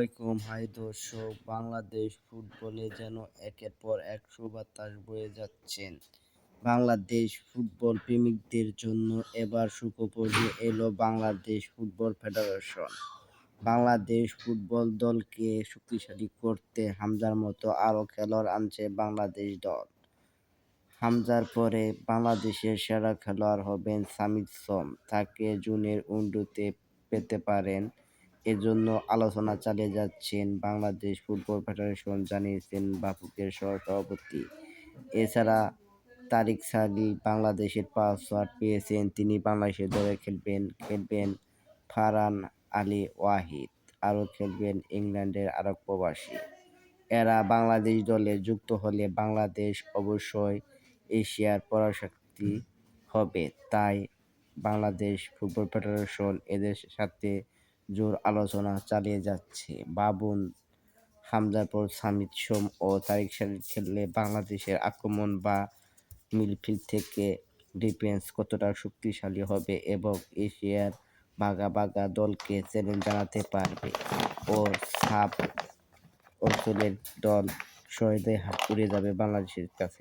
আলাইকুম। হাই দর্শক, বাংলাদেশ ফুটবলে যেন একের পর এক সুবাতাস বয়ে যাচ্ছেন। বাংলাদেশ ফুটবল প্রেমিকদের জন্য এবার সুখবর এলো Bangladesh football federation. Bangladesh football দলকে শক্তিশালী করতে হামজার মতো আরও খেলোয়াড় আনছে বাংলাদেশ দল। হামজার পরে বাংলাদেশের সেরা খেলোয়াড় হবেন সামিদ সোম। তাকে জুনের উন্ডুতে পেতে পারেন এজন্য আলোচনা চালিয়ে যাচ্ছেন বাংলাদেশ ফুটবল ফেডারেশন, জানিয়েছেন বাফুফের সহসভাপতি। এছাড়া তারিক সালি বাংলাদেশের পাসওয়ার্ড পেয়েছেন, তিনি বাংলাদেশের দলে খেলবেন খেলবেন ফারহান আলী ওয়াহিদ, আরও খেলবেন ইংল্যান্ডের আরেক প্রবাসী। এরা বাংলাদেশ দলে যুক্ত হলে বাংলাদেশ অবশ্যই এশিয়ার পরাশক্তি হবে, তাই বাংলাদেশ ফুটবল ফেডারেশন এদের সাথে জোর আলোচনা চালিয়ে যাচ্ছে। বাবুন হামজার পর সামিদ সোম ও তারিক সালিদ খেললে বাংলাদেশের আক্রমণ বা মিডফিল্ড থেকে ডিফেন্স কতটা শক্তিশালী হবে এবং এশিয়ার বাঘা বাঘা দলকে চ্যালেঞ্জ জানাতে পারবে? ও সাব অঞ্চলের দল সহজেই হাত উড়ে যাবে বাংলাদেশের কাছে।